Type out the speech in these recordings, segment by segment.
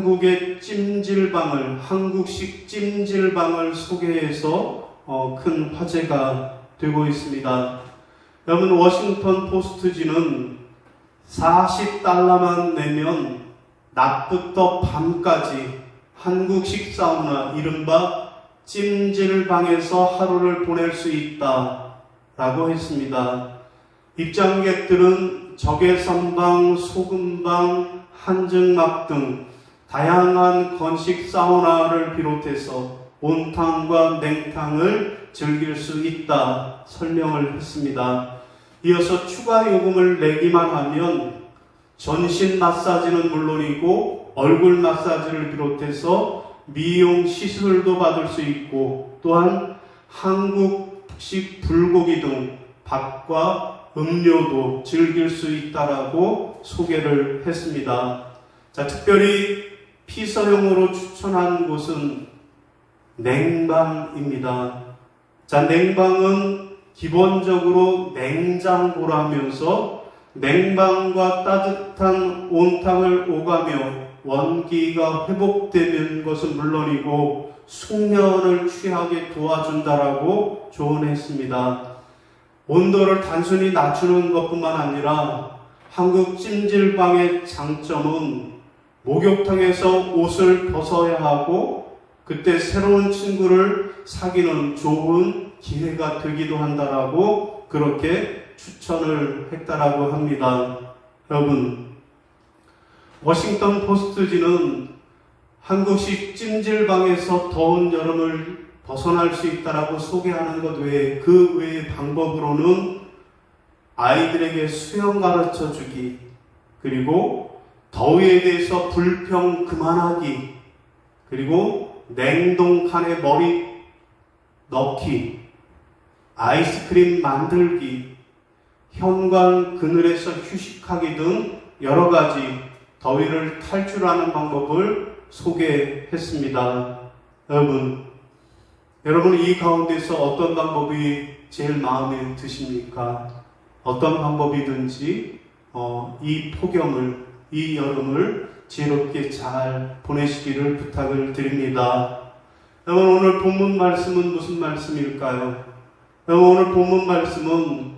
한국의 찜질방을 한국식 찜질방을 소개해서 어, 큰 화제가 되고 있습니다. 여러분 워싱턴 포스트지는 40달러만 내면 낮부터 밤까지 한국식 사우나 이른바 찜질방에서 하루를 보낼 수 있다 라고 했습니다. 입장객들은 적외선방, 소금방, 한증막 등 다양한 건식 사우나를 비롯해서 온탕과 냉탕을 즐길 수 있다 설명을 했습니다. 이어서 추가 요금을 내기만 하면 전신 마사지는 물론이고 얼굴 마사지를 비롯해서 미용 시술도 받을 수 있고 또한 한국식 불고기 등 밥과 음료도 즐길 수 있다라고 소개를 했습니다. 자, 특별히 피서용으로 추천한 곳은 냉방입니다. 자, 냉방은 기본적으로 냉장고라면서 냉방과 따뜻한 온탕을 오가며 원기가 회복되는 것은 물론이고 숙면을 취하게 도와준다라고 조언했습니다. 온도를 단순히 낮추는 것뿐만 아니라 한국 찜질방의 장점은 목욕탕에서 옷을 벗어야 하고 그때 새로운 친구를 사귀는 좋은 기회가 되기도 한다라고 그렇게 추천을 했다라고 합니다. 여러분, 워싱턴 포스트지는 한국식 찜질방에서 더운 여름을 벗어날 수 있다라고 소개하는 것 외에 그 외의 방법으로는 아이들에게 수영 가르쳐 주기 그리고 더위에 대해서 불평 그만하기 그리고 냉동칸에 머리 넣기 아이스크림 만들기 현관 그늘에서 휴식하기 등 여러 가지 더위를 탈출하는 방법을 소개했습니다. 여러분, 여러분 이 가운데서 어떤 방법이 제일 마음에 드십니까? 어떤 방법이든지 어, 이 폭염을 이 여름을 지혜롭게 잘 보내시기를 부탁을 드립니다. 여러분 오늘 본문 말씀은 무슨 말씀일까요? 여러분 오늘 본문 말씀은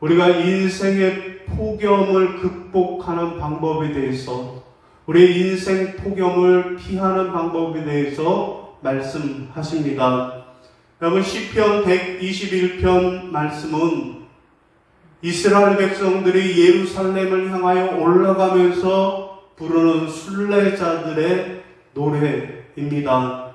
우리가 인생의 폭염을 극복하는 방법에 대해서 우리의 인생 폭염을 피하는 방법에 대해서 말씀하십니다. 여러분 시편 121편 말씀은 이스라엘 백성들이 예루살렘을 향하여 올라가면서 부르는 순례자들의 노래입니다.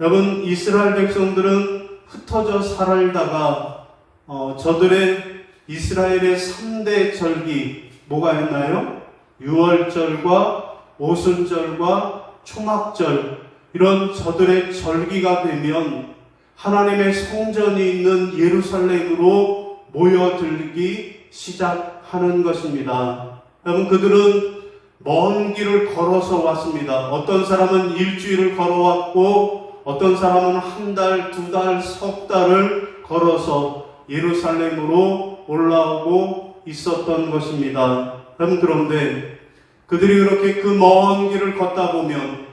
여러분 이스라엘 백성들은 흩어져 살다가 어, 저들의 이스라엘의 3대 절기 뭐가 있나요? 유월절과 오순절과 초막절 이런 저들의 절기가 되면 하나님의 성전이 있는 예루살렘으로 모여들기 시작하는 것입니다. 여러분 그들은 먼 길을 걸어서 왔습니다. 어떤 사람은 일주일을 걸어왔고 어떤 사람은 한 달, 두 달, 석 달을 걸어서 예루살렘으로 올라오고 있었던 것입니다. 여러분 그런데 그들이 그렇게 그 먼 길을 걷다 보면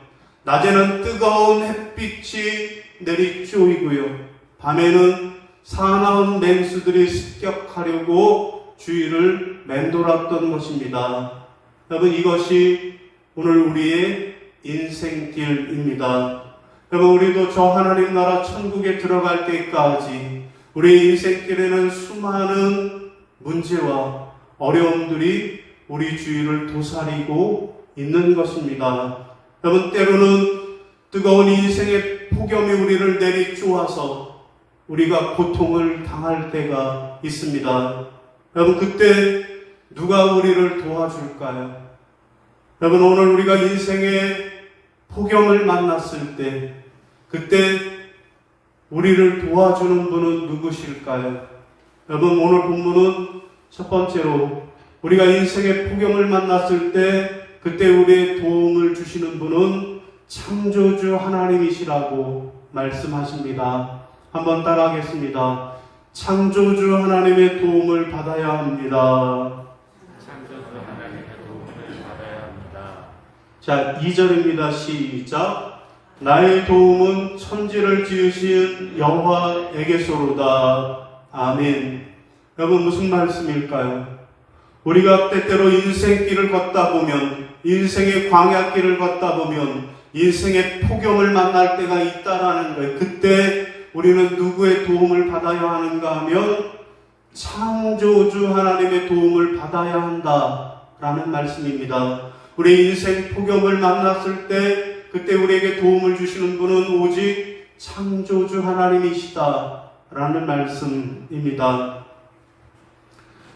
낮에는 뜨거운 햇빛이 내리쪼이고요. 밤에는 사나운 맹수들이 습격하려고 주위를 맴돌았던 것입니다. 여러분 이것이 오늘 우리의 인생길입니다. 여러분 우리도 저 하나님 나라 천국에 들어갈 때까지 우리 인생길에는 수많은 문제와 어려움들이 우리 주위를 도사리고 있는 것입니다. 여러분 때로는 뜨거운 인생의 폭염이 우리를 내리쪼아서 우리가 고통을 당할 때가 있습니다. 여러분 그때 누가 우리를 도와줄까요? 여러분 오늘 우리가 인생의 폭염을 만났을 때 그때 우리를 도와주는 분은 누구실까요? 여러분 오늘 본문은 첫 번째로 우리가 인생의 폭염을 만났을 때 그때 우리의 도움을 주시는 분은 창조주 하나님이시라고 말씀하십니다. 한번 따라하겠습니다. 창조주 하나님의 도움을 받아야 합니다. 창조주 하나님의 도움을 받아야 합니다. 자, 2절입니다. 시작. 나의 도움은 천지를 지으신 여호와에게서로다. 아멘. 여러분 무슨 말씀일까요? 우리가 때때로 인생길을 걷다 보면 인생의 광야길을 걷다 보면 인생의 폭염을 만날 때가 있다라는 거예요. 그때 우리는 누구의 도움을 받아야 하는가 하면 창조주 하나님의 도움을 받아야 한다라는 말씀입니다. 우리 인생 폭염을 만났을 때 그때 우리에게 도움을 주시는 분은 오직 창조주 하나님이시다라는 말씀입니다.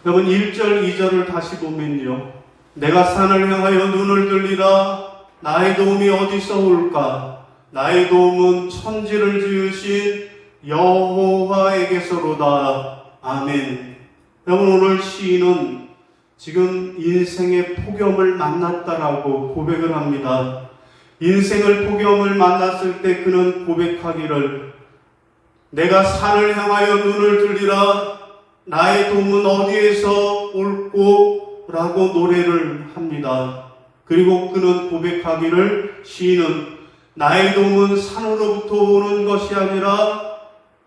여러분 1절 2절을 다시 보면요. 내가 산을 향하여 눈을 들리라 나의 도움이 어디서 올까? 나의 도움은 천지를 지으신 여호와에게서로다. 아멘. 여러분 오늘 시인은 지금 인생의 폭염을 만났다라고 고백을 합니다. 인생을 폭염을 만났을 때 그는 고백하기를 내가 산을 향하여 눈을 들리라 나의 도움은 어디에서 올고 라고 노래를 합니다. 그리고 그는 고백하기를 시인은 나의 도움은 산으로부터 오는 것이 아니라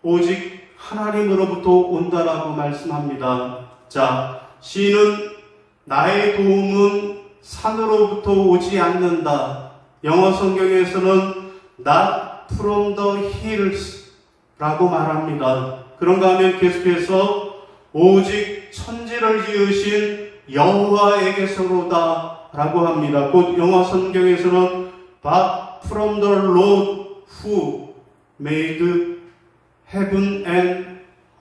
오직 하나님으로부터 온다라고 말씀합니다. 자, 시인은 나의 도움은 산으로부터 오지 않는다. 영어 성경에서는 not from the hills 라고 말합니다. 그런가 하면 계속해서 오직 천지를 지으신 여호와에게서로다 라고 합니다. 곧 영어 성경에서는 but from the Lord who made heaven and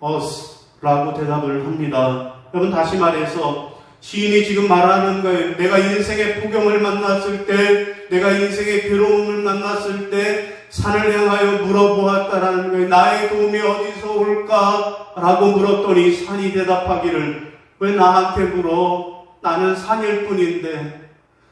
earth 라고 대답을 합니다. 여러분 다시 말해서 시인이 지금 말하는 거예요. 내가 인생의 폭염을 만났을 때, 내가 인생의 괴로움을 만났을 때, 산을 향하여 물어보았다라는 거예요. 나의 도움이 어디서 올까? 라고 물었더니 산이 대답하기를, 왜 나한테 물어? 나는 산일 뿐인데,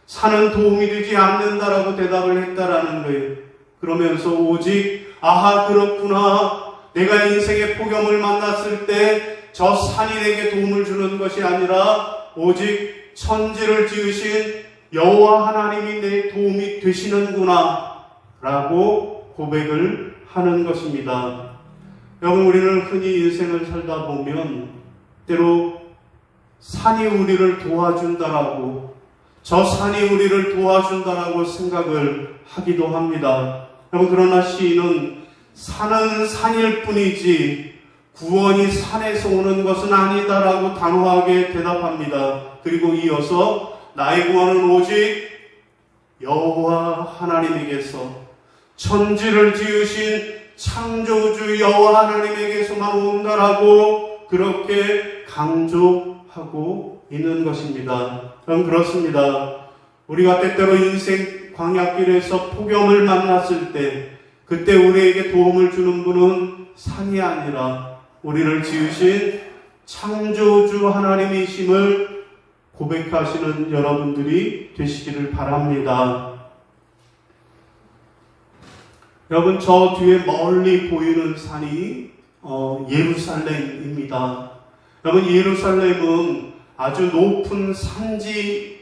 산은 도움이 되지 않는다라고 대답을 했다라는 거예요. 그러면서 오직, 아하, 그렇구나. 내가 인생의 폭염을 만났을 때, 저 산이 내게 도움을 주는 것이 아니라, 오직 천지를 지으신 여호와 하나님이 내 도움이 되시는구나 라고 고백을 하는 것입니다. 여러분 우리는 흔히 인생을 살다 보면 때로 산이 우리를 도와준다라고 저 산이 우리를 도와준다라고 생각을 하기도 합니다. 여러분 그러나 시인은 산은 산일 뿐이지 구원이 산에서 오는 것은 아니다라고 단호하게 대답합니다. 그리고 이어서 나의 구원은 오직 여호와 하나님에게서 천지를 지으신 창조주 여호와 하나님에게서만 온다라고 그렇게 강조하고 있는 것입니다. 그럼 그렇습니다. 우리가 때때로 인생 광야길에서 폭염을 만났을 때 그때 우리에게 도움을 주는 분은 산이 아니라 우리를 지으신 창조주 하나님이심을 고백하시는 여러분들이 되시기를 바랍니다. 여러분 저 뒤에 멀리 보이는 산이 어, 예루살렘입니다. 여러분 예루살렘은 아주 높은 산지에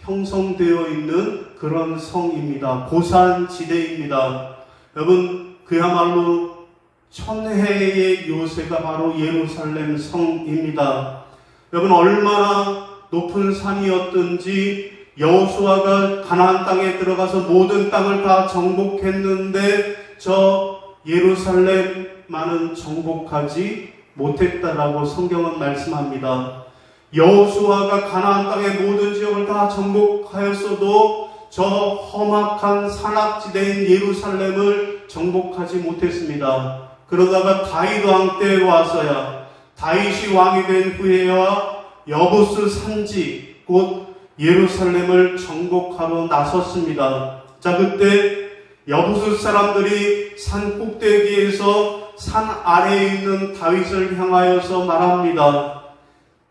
형성되어 있는 그런 성입니다. 고산 지대입니다. 여러분 그야말로 천혜의 요새가 바로 예루살렘 성입니다. 여러분 얼마나 높은 산이었든지 여호수아가 가나안 땅에 들어가서 모든 땅을 다 정복했는데 저 예루살렘만은 정복하지 못했다라고 성경은 말씀합니다. 여호수아가 가나안 땅의 모든 지역을 다 정복하였어도 저 험악한 산악지대인 예루살렘을 정복하지 못했습니다. 그러다가 다윗 왕때 와서야 다윗이 왕이 된 후에야 여부스 산지 곧 예루살렘을 정복하러 나섰습니다. 자 그때 여부스 사람들이 산 꼭대기에서 산 아래에 있는 다윗을 향하여서 말합니다.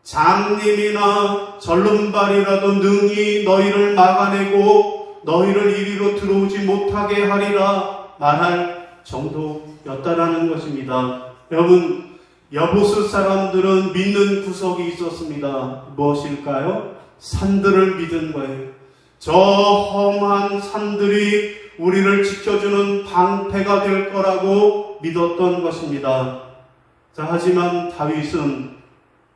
장님이나 절름발이라도 능히 너희를 막아내고 너희를 이리로 들어오지 못하게 하리라 말할 정도 였다라는 것입니다. 여러분, 여보스 사람들은 믿는 구석이 있었습니다. 무엇일까요? 산들을 믿은 거예요. 저 험한 산들이 우리를 지켜주는 방패가 될 거라고 믿었던 것입니다. 자, 하지만 다윗은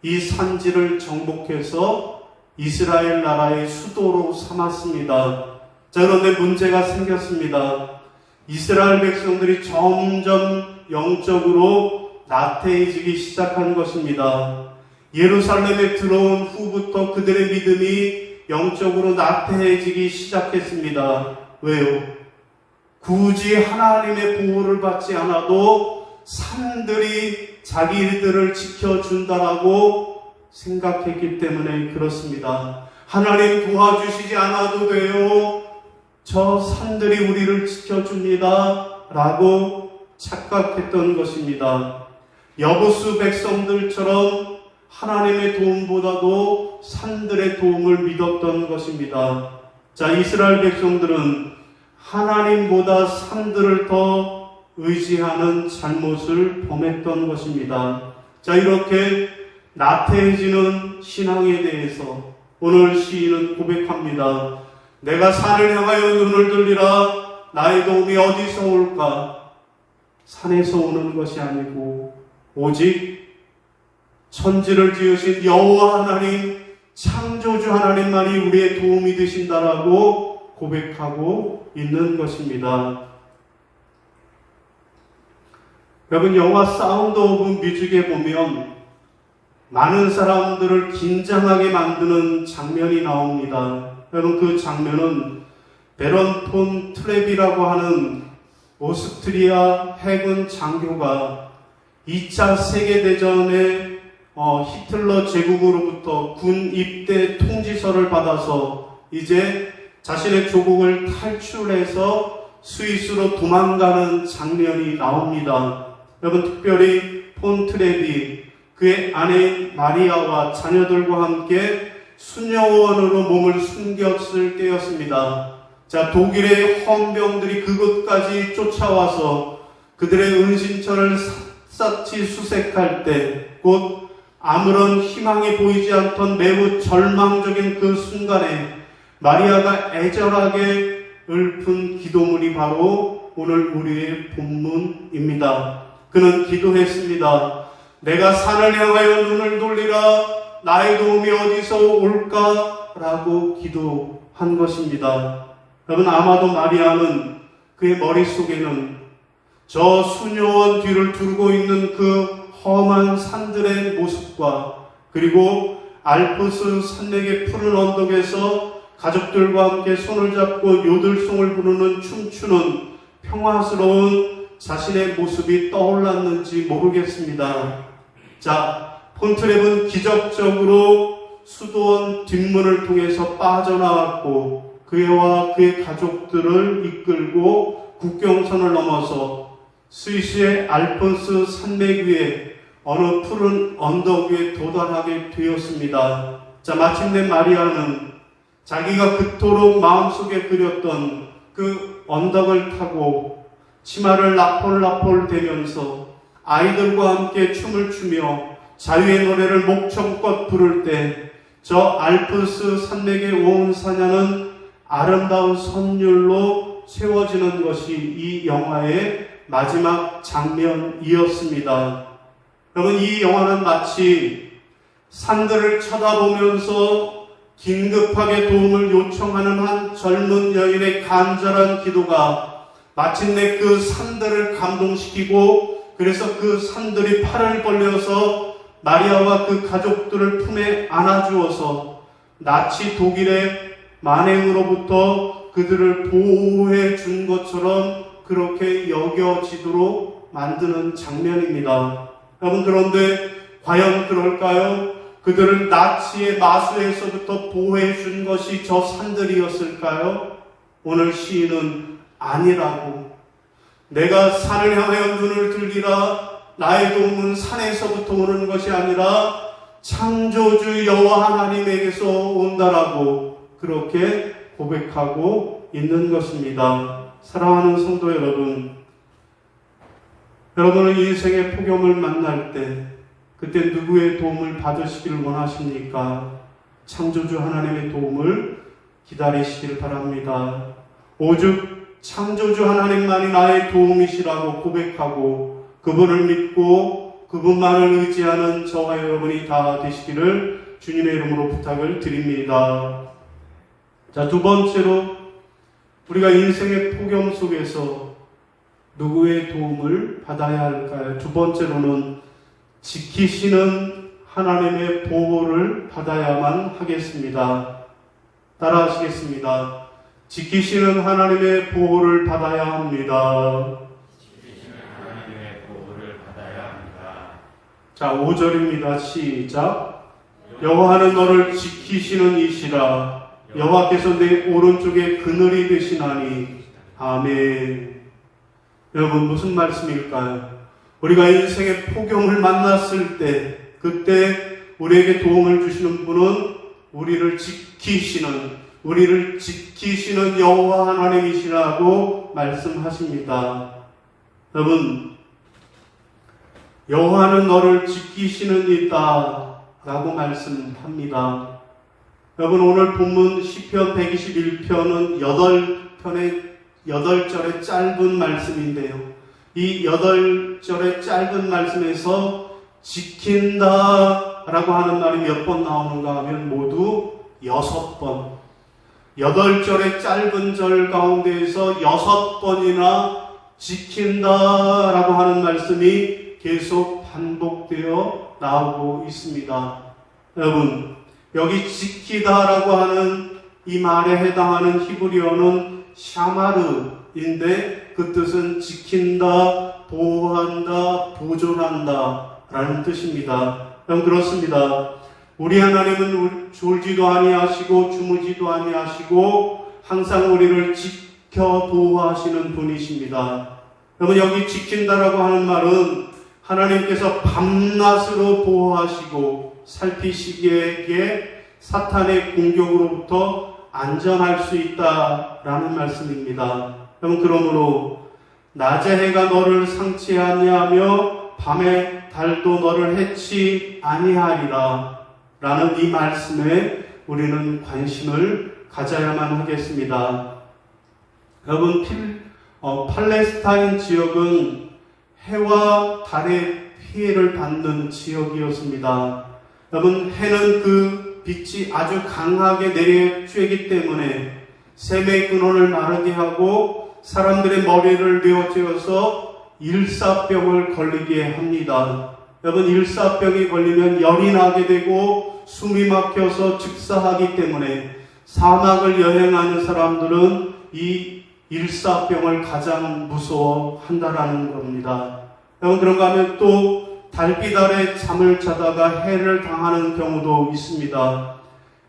이 산지를 정복해서 이스라엘 나라의 수도로 삼았습니다. 자, 그런데 문제가 생겼습니다. 이스라엘 백성들이 점점 영적으로 나태해지기 시작한 것입니다. 예루살렘에 들어온 후부터 그들의 믿음이 영적으로 나태해지기 시작했습니다. 왜요? 굳이 하나님의 보호를 받지 않아도 산들이 자기들을 지켜준다라고 생각했기 때문에 그렇습니다. 하나님 도와주시지 않아도 돼요. 저 산들이 우리를 지켜줍니다. 라고 착각했던 것입니다. 여보수 백성들처럼 하나님의 도움보다도 산들의 도움을 믿었던 것입니다. 자, 이스라엘 백성들은 하나님보다 산들을 더 의지하는 잘못을 범했던 것입니다. 자, 이렇게 나태해지는 신앙에 대해서 오늘 시인은 고백합니다. 내가 산을 향하여 눈을 들리라 나의 도움이 어디서 올까? 산에서 오는 것이 아니고 오직 천지를 지으신 여호와 하나님 창조주 하나님만이 우리의 도움이 되신다라고 고백하고 있는 것입니다. 여러분 영화 사운드 오브 뮤직에 보면 많은 사람들을 긴장하게 만드는 장면이 나옵니다. 여러분 그 장면은 베런 폰 트랩이라고 하는 오스트리아 해군 장교가 2차 세계대전에 어, 히틀러 제국으로부터 군 입대 통지서를 받아서 이제 자신의 조국을 탈출해서 스위스로 도망가는 장면이 나옵니다. 여러분 특별히 폰트레비 그의 아내인 마리아와 자녀들과 함께 수녀원으로 몸을 숨겼을 때였습니다. 자, 독일의 헌병들이 그곳까지 쫓아와서 그들의 은신처를 샅샅이 수색할 때, 곧 아무런 희망이 보이지 않던 매우 절망적인 그 순간에 마리아가 애절하게 읊은 기도문이 바로 오늘 우리의 본문입니다. 그는 기도했습니다. 내가 산을 향하여 눈을 돌리라 나의 도움이 어디서 올까? 라고 기도한 것입니다. 여러분, 아마도 마리아는 그의 머릿속에는 저 수녀원 뒤를 두르고 있는 그 험한 산들의 모습과 그리고 알프스 산맥의 푸른 언덕에서 가족들과 함께 손을 잡고 요들송을 부르는 춤추는 평화스러운 자신의 모습이 떠올랐는지 모르겠습니다. 자, 폰트랩은 기적적으로 수도원 뒷문을 통해서 빠져나왔고 그와 그의 가족들을 이끌고 국경선을 넘어서 스위스의 알폰스 산맥 위에 어느 푸른 언덕 위에 도달하게 되었습니다. 자, 마침내 마리아는 자기가 그토록 마음속에 그렸던 그 언덕을 타고 치마를 나폴나폴 대면서 아이들과 함께 춤을 추며 자유의 노래를 목청껏 부를 때 저 알프스 산맥의 온 사냐는 아름다운 선율로 세워지는 것이 이 영화의 마지막 장면이었습니다. 여러분 이 영화는 마치 산들을 쳐다보면서 긴급하게 도움을 요청하는 한 젊은 여인의 간절한 기도가 마침내 그 산들을 감동시키고 그래서 그 산들이 팔을 벌려서 마리아와 그 가족들을 품에 안아주어서 나치 독일의 만행으로부터 그들을 보호해 준 것처럼 그렇게 여겨지도록 만드는 장면입니다. 여러분 그런데 과연 그럴까요? 그들은 나치의 마수에서부터 보호해 준 것이 저 산들이었을까요? 오늘 시인은 아니라고. 내가 산을 향하여 눈을 들기라 나의 도움은 산에서부터 오는 것이 아니라 창조주 여호와 하나님에게서 온다라고 그렇게 고백하고 있는 것입니다. 사랑하는 성도 여러분, 여러분은 인생의 폭염을 만날 때 그때 누구의 도움을 받으시기를 원하십니까? 창조주 하나님의 도움을 기다리시길 바랍니다. 오죽 창조주 하나님만이 나의 도움이시라고 고백하고 그분을 믿고 그분만을 의지하는 저와 여러분이 다 되시기를 주님의 이름으로 부탁을 드립니다. 자, 두 번째로 우리가 인생의 폭염 속에서 누구의 도움을 받아야 할까요? 두 번째로는 지키시는 하나님의 보호를 받아야만 하겠습니다. 따라 하시겠습니다. 지키시는 하나님의 보호를 받아야 합니다. 지키시는 하나님의 보호를 받아야 합니다. 자, 5절입니다. 시작. 여호와는 너를 지키시는 이시라. 여호와께서 내 오른쪽에 그늘이 되시나니. 아멘. 여러분, 무슨 말씀일까요? 우리가 인생의 폭염을 만났을 때, 그때 우리에게 도움을 주시는 분은 우리를 지키시는, 우리를 지키시는 여호와 하나님이시라고 말씀하십니다. 여러분, 여호와는 너를 지키시는 이다 라고 말씀합니다. 여러분 오늘 본문 시편 121편은 8편의 8절의 짧은 말씀인데요. 이 8절의 짧은 말씀에서 지킨다 라고 하는 말이 몇 번 나오는가 하면 모두 6번. 8절의 짧은 절 가운데에서 6번이나 지킨다 라고 하는 말씀이 계속 반복되어 나오고 있습니다. 여러분, 여기 지키다 라고 하는 이 말에 해당하는 히브리어는 샤마르인데 그 뜻은 지킨다, 보호한다, 보존한다 라는 뜻입니다. 그럼 그렇습니다. 우리 하나님은 졸지도 아니하시고 주무지도 아니하시고 항상 우리를 지켜 보호하시는 분이십니다. 여러분 여기 지킨다라고 하는 말은 하나님께서 밤낮으로 보호하시고 살피시기에 사탄의 공격으로부터 안전할 수 있다라는 말씀입니다. 여러분 그러므로 낮에 해가 너를 상치 아니하며 밤에 달도 너를 해치 아니하리라 라는 이 말씀에 우리는 관심을 가져야만 하겠습니다. 여러분 필, 어, 팔레스타인 지역은 해와 달의 피해를 받는 지역이었습니다. 여러분, 해는 그 빛이 아주 강하게 내려쬐기 때문에 샘의 근원을 마르게 하고 사람들의 머리를 내어쬐어서 일사병을 걸리게 합니다. 여러분, 일사병이 걸리면 열이 나게 되고 숨이 막혀서 즉사하기 때문에 사막을 여행하는 사람들은 이 일사병을 가장 무서워한다라는 겁니다. 여러분 그런가 하면 또 달빛 아래 잠을 자다가 해를 당하는 경우도 있습니다.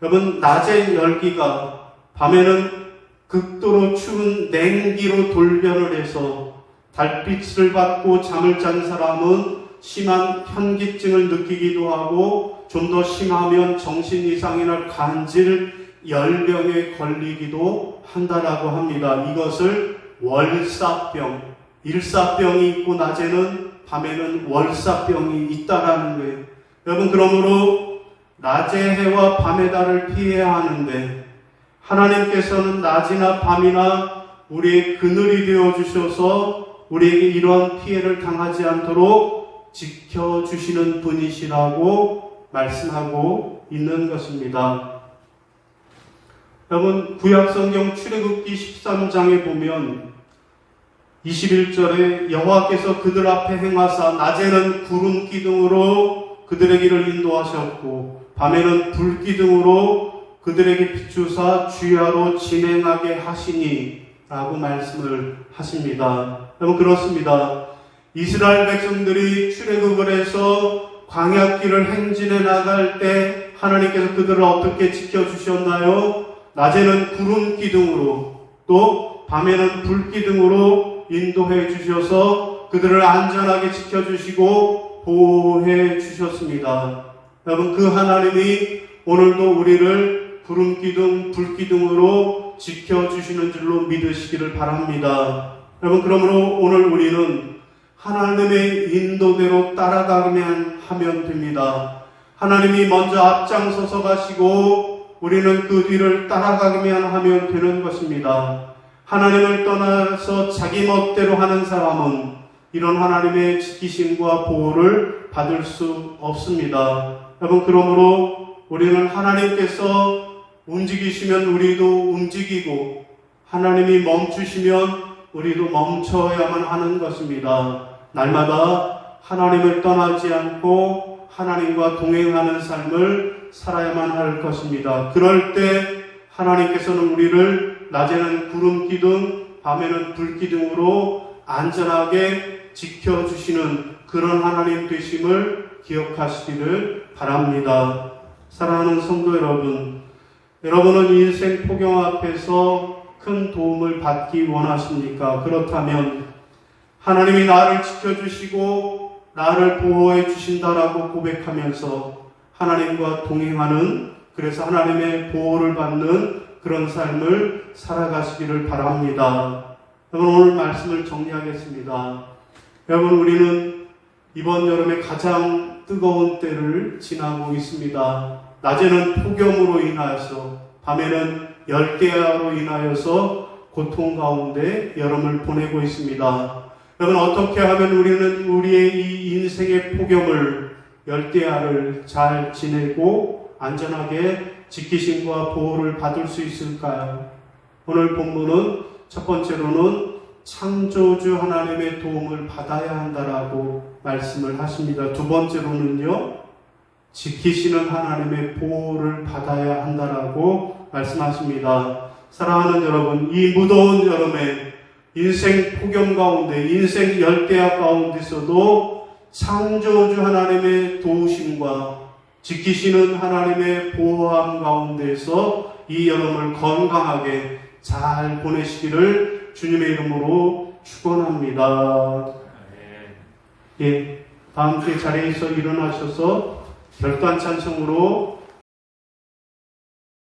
여러분 낮엔 열기가 밤에는 극도로 추운 냉기로 돌변을 해서 달빛을 받고 잠을 잔 사람은 심한 현기증을 느끼기도 하고 좀 더 심하면 정신 이상이나 간질 열병에 걸리기도 한다라고 합니다. 이것을 월사병, 일사병이 있고 낮에는 밤에는 월사병이 있다라는 거예요. 여러분 그러므로 낮의 해와 밤의 달을 피해야 하는데 하나님께서는 낮이나 밤이나 우리의 그늘이 되어 주셔서 우리에게 이러한 피해를 당하지 않도록 지켜 주시는 분이시라고 말씀하고 있는 것입니다. 여러분 구약성경 출애굽기 13장에 보면 21절에 여호와께서 그들 앞에 행하사 낮에는 구름 기둥으로 그들의 길을 인도하셨고 밤에는 불 기둥으로 그들에게 비추사 주야로 진행하게 하시니 라고 말씀을 하십니다. 여러분 그렇습니다. 이스라엘 백성들이 출애굽을 해서 광야길을 행진해 나갈 때 하나님께서 그들을 어떻게 지켜주셨나요? 낮에는 구름 기둥으로 또 밤에는 불 기둥으로 인도해 주셔서 그들을 안전하게 지켜주시고 보호해 주셨습니다. 여러분 그 하나님이 오늘도 우리를 구름 기둥, 불 기둥으로 지켜주시는 줄로 믿으시기를 바랍니다. 여러분 그러므로 오늘 우리는 하나님의 인도대로 따라가기만 하면 됩니다. 하나님이 먼저 앞장서서 가시고 우리는 그 뒤를 따라가기만 하면 되는 것입니다. 하나님을 떠나서 자기 멋대로 하는 사람은 이런 하나님의 지키심과 보호를 받을 수 없습니다. 여러분, 그러므로 우리는 하나님께서 움직이시면 우리도 움직이고 하나님이 멈추시면 우리도 멈춰야만 하는 것입니다. 날마다 하나님을 떠나지 않고 하나님과 동행하는 삶을 살아야만 할 것입니다. 그럴 때 하나님께서는 우리를 낮에는 구름 기둥, 밤에는 불 기둥으로 안전하게 지켜주시는 그런 하나님 되심을 기억하시기를 바랍니다. 사랑하는 성도 여러분, 여러분은 인생 포경 앞에서 큰 도움을 받기 원하십니까? 그렇다면 하나님이 나를 지켜주시고 나를 보호해 주신다라고 고백하면서 하나님과 동행하는 그래서 하나님의 보호를 받는 그런 삶을 살아가시기를 바랍니다. 여러분 오늘 말씀을 정리하겠습니다. 여러분 우리는 이번 여름에 가장 뜨거운 때를 지나고 있습니다. 낮에는 폭염으로 인하여서 밤에는 열대야로 인하여서 고통 가운데 여름을 보내고 있습니다. 여러분 어떻게 하면 우리는 우리의 이 인생의 폭염을 열대야를 잘 지내고 안전하게 지키심과 보호를 받을 수 있을까요? 오늘 본문은 첫 번째로는 창조주 하나님의 도움을 받아야 한다라고 말씀을 하십니다. 두 번째로는요, 지키시는 하나님의 보호를 받아야 한다라고 말씀하십니다. 사랑하는 여러분, 이 무더운 여름에 인생 폭염 가운데, 인생 열대야 가운데서도 창조주 하나님의 도우심과 지키시는 하나님의 보호함 가운데서 이 여름을 건강하게 잘 보내시기를 주님의 이름으로 축원합니다. 예, 다 함께 자리에서 일어나셔서 결단 찬송으로